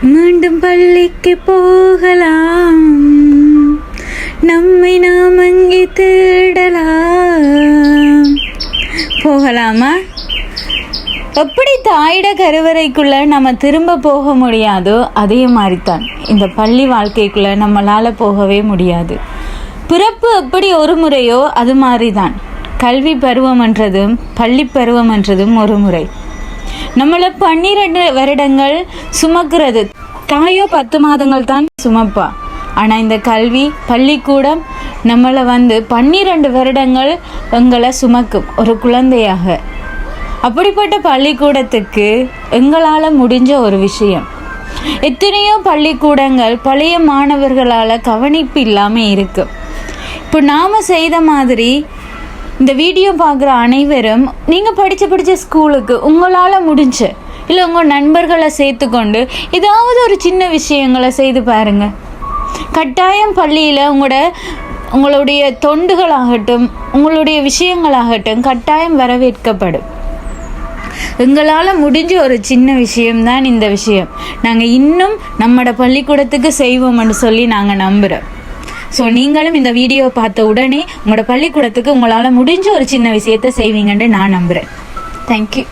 மீண்டும் பள்ளிக்கு போகலாம். நம்மை நாம் அங்கே தேடலாம். போகலாமா? எப்படி தாயிட கருவறைக்குள்ள நம்ம திரும்ப போக முடியாதோ அதே மாதிரிதான். இந்த பள்ளி வாழ்க்கைக்குள்ள நம்மளால போகவே முடியாது. பிறப்பு எப்படி ஒரு முறையோ அது மாதிரிதான். கல்வி பருவம் என்றதும் பள்ளி பருவம்ன்றதும் ஒரு முறை. நம்மளை பன்னிரெண்டு வருடங்கள் சுமக்கிறது. தாயோ பத்து மாதங்கள் தான் சுமப்பா. ஆனால் இந்த கல்வி பள்ளிக்கூடம் நம்மளை வந்து பன்னிரெண்டு வருடங்கள் எங்களை சுமக்கும் ஒரு குழந்தையாக. அப்படிப்பட்ட பள்ளிக்கூடத்துக்கு எங்களால் முடிஞ்ச ஒரு விஷயம். எத்தனையோ பள்ளிக்கூடங்கள் பழைய மாணவர்களால் கவனிப்பு இல்லாமல் இருக்கு. இப்போ நாம் செய்த மாதிரி இந்த வீடியோ பார்க்குற அனைவரும் நீங்கள் படித்து படித்த ஸ்கூலுக்கு உங்களால் முடிஞ்ச இல்லை உங்கள் நண்பர்களை சேர்த்துக்கொண்டு ஏதாவது ஒரு சின்ன விஷயங்களை செய்து பாருங்கள் கட்டாயம் பள்ளியில் உங்களோட உங்களுடைய தொண்டுகளாகட்டும் உங்களுடைய விஷயங்களாகட்டும் கட்டாயம் வரவேற்கப்படும். எங்களால் முடிஞ்ச ஒரு சின்ன விஷயம்தான் இந்த விஷயம். நாங்கள் இன்னும் நம்மட பள்ளிக்கூடத்துக்கு செய்வோம்னு சொல்லி நாங்கள் நம்புகிறோம் ஸோ நீங்களும் இந்த வீடியோவை பார்த்த உடனே உங்களோட பள்ளிக்கூடத்துக்கு உங்களால் முடிஞ்ச ஒரு சின்ன விஷயத்தை செய்வீங்கன்னு நான் நம்புகிறேன் தேங்க்யூ